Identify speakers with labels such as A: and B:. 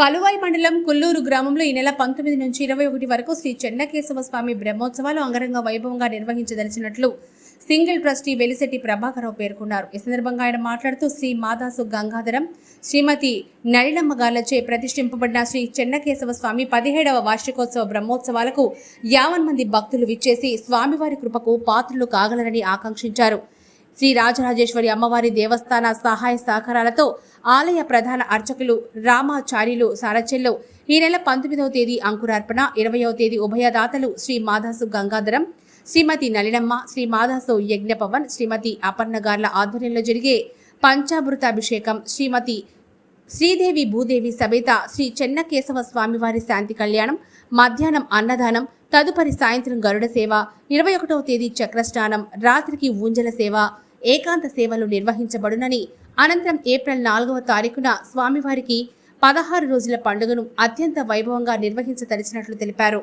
A: కలువాయి మండలం కుల్లూరు గ్రామంలో ఈ నెల పంతొమ్మిది నుంచి ఇరవై ఒకటి వరకు శ్రీ చెన్నకేశవ స్వామి బ్రహ్మోత్సవాలు అంగరంగ వైభవంగా నిర్వహించదలిచినట్లు సింగిల్ ట్రస్టీ వెలిశెట్టి ప్రభాకరరావు పేర్కొన్నారు. ఈ సందర్భంగా ఆయన మాట్లాడుతూ శ్రీ మాదాసు గంగాధరం శ్రీమతి నళినమ్మ గార్లచే ప్రతిష్ఠింపబడిన శ్రీ చెన్నకేశవ స్వామి పదిహేడవ వార్షికోత్సవ బ్రహ్మోత్సవాలకు యావన్ మంది భక్తులు విచ్చేసి స్వామివారి కృపకు పాత్రలు కాగలరని ఆకాంక్షించారు. శ్రీ రాజరాజేశ్వరి అమ్మవారి దేవస్థాన సహాయ సహకారాలతో ఆలయ ప్రధాన అర్చకులు రామాచార్యులు సారచెల్లో ఈ నెల పంతొమ్మిదవ తేదీ అంకురార్పణ ఇరవయవ తేదీ ఉభయదాతలు శ్రీ మాధాసు గంగాధరం శ్రీమతి నలినమ్మ శ్రీ మాధాసు యజ్ఞపవన్ శ్రీమతి అపర్ణగార్ల ఆధ్వర్యంలో జరిగే పంచామృతాభిషేకం శ్రీమతి శ్రీదేవి భూదేవి సమేత శ్రీ చెన్నకేశవ స్వామివారి శాంతి కళ్యాణం మధ్యాహ్నం అన్నదానం తదుపరి సాయంత్రం గరుడ సేవ ఇరవై ఒకటవ తేదీ చక్రస్నానం రాత్రికి ఊంజల సేవ ఏకాంత సేవలు నిర్వహించబడునని అనంతరం ఏప్రిల్ నాలుగవ తారీఖున స్వామివారికి పదహారు రోజుల పండుగను అత్యంత వైభవంగా నిర్వహించదలిచినట్లు తెలిపారు.